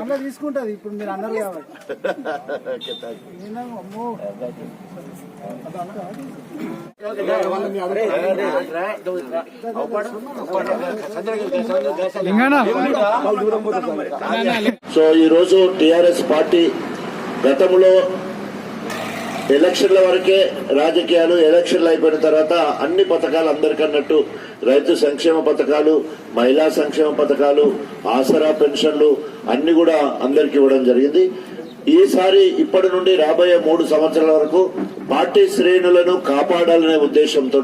మళ్ళీ తీసుకుంటది ఇప్పుడు మీరు అన్నారు సో ఈరోజు టిఆర్ఎస్ పార్టీ గతంలో ఎలక్షన్ల వరకే రాజకీయాలు ఎలక్షన్లు అయిపోయిన తర్వాత అన్ని పథకాలు అందరికన్నట్టు రైతు సంక్షేమ పథకాలు మహిళా సంక్షేమ పథకాలు ఆసరా పెన్షన్లు అన్ని కూడా అందరికి ఇవ్వడం జరిగింది. ఈసారి ఇప్పటి నుండి రాబోయే మూడు సంవత్సరాల వరకు పార్టీ శ్రేణులను కాపాడాలనే ఉద్దేశంతో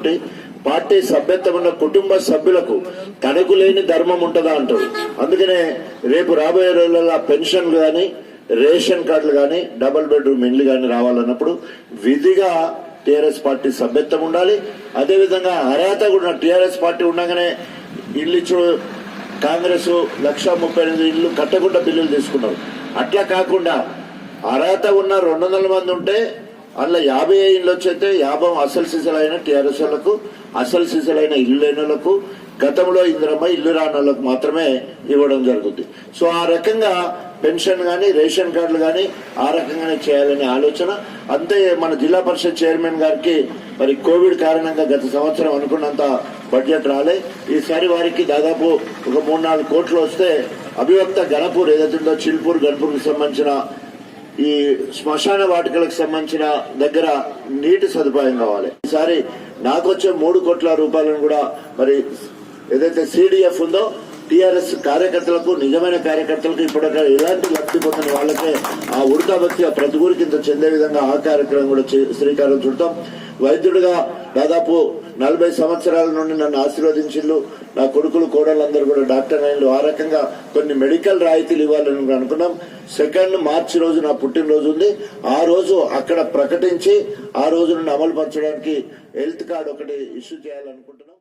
పార్టీ సభ్యత్వం ఉన్న కుటుంబ సభ్యులకు తనకు లేని ధర్మం ఉంటుందా అంటారు. అందుకనే రేపు రాబోయే రోజులలో పెన్షన్లు కానీ రేషన్ కార్డులు కానీ డబుల్ బెడ్రూమ్ ఇండ్లు కానీ రావాలన్నప్పుడు విధిగా టీఆర్ఎస్ పార్టీ సభ్యత్వం ఉండాలి. అదేవిధంగా అర్హత కూడా టీఆర్ఎస్ పార్టీ ఉండగానే ఇల్లు ఇచ్చు కాంగ్రెస్ లక్ష ముప్పై ఎనిమిది ఇల్లు కట్టకుండా బిల్లులు తీసుకున్నారు. అట్లా కాకుండా అర్హత ఉన్న రెండు వందల మంది ఉంటే అందులో యాభై ఇళ్ళు వచ్చైతే యాభై అసలు సీసలైన టీఆర్ఎస్ వాళ్ళకు అసలు సీసలైన ఇల్లు లేని వాళ్ళకు గతంలో ఇందిరమ్మ ఇల్లు రాని వాళ్ళకు మాత్రమే ఇవ్వడం జరుగుతుంది సో ఆ రకంగా పెన్షన్ కానీ రేషన్ కార్డులు కానీ ఆ రకంగానే చేయాలనే ఆలోచన. అంతే మన జిల్లా పరిషత్ చైర్మన్ గారికి మరి కోవిడ్ కారణంగా గత సంవత్సరం అనుకున్నంత బడ్జెట్ రాలే. ఈసారి వారికి దాదాపు ఒక మూడు నాలుగు కోట్లు వస్తే అభివక్త గణపూర్ ఏదైతే ఉందో చిల్పూర్ గణపూర్కి సంబంధించిన ఈ శ్మశాన వాటికలకు సంబంధించిన దగ్గర నీటి సదుపాయం కావాలి. ఈసారి నాకు వచ్చే మూడు కోట్ల రూపాయలను కూడా మరి ఏదైతే సిడిఎఫ్ ఉందో టిఆర్ఎస్ కార్యకర్తలకు నిజమైన కార్యకర్తలకు ఇప్పటికే ఎలాంటి లబ్ధి పొందిన వాళ్ళకే ఆ ఉడతా భక్తి ఆ ప్రతి ఊరికి ఇంత చెందే విధంగా ఆ కార్యక్రమం కూడా చే- శ్రీకారం చుడతాం. వైద్యుడిగా దాదాపు నలభై సంవత్సరాల నుండి నన్ను ఆశీర్వదించిళ్ళు నా కొడుకులు కోడళ్ళందరూ కూడా డాక్టర్ అయినలు. ఆ రకంగా కొన్ని మెడికల్ రాయితీలు ఇవ్వాలని అనుకున్నాం. సెకండ్ మార్చి రోజు నా పుట్టినరోజు ఉంది. ఆ రోజు అక్కడ ప్రకటించి ఆ రోజు నుండి అమలు పరచడానికి హెల్త్ కార్డు ఒకటి ఇష్యూ చేయాలనుకుంటున్నాం.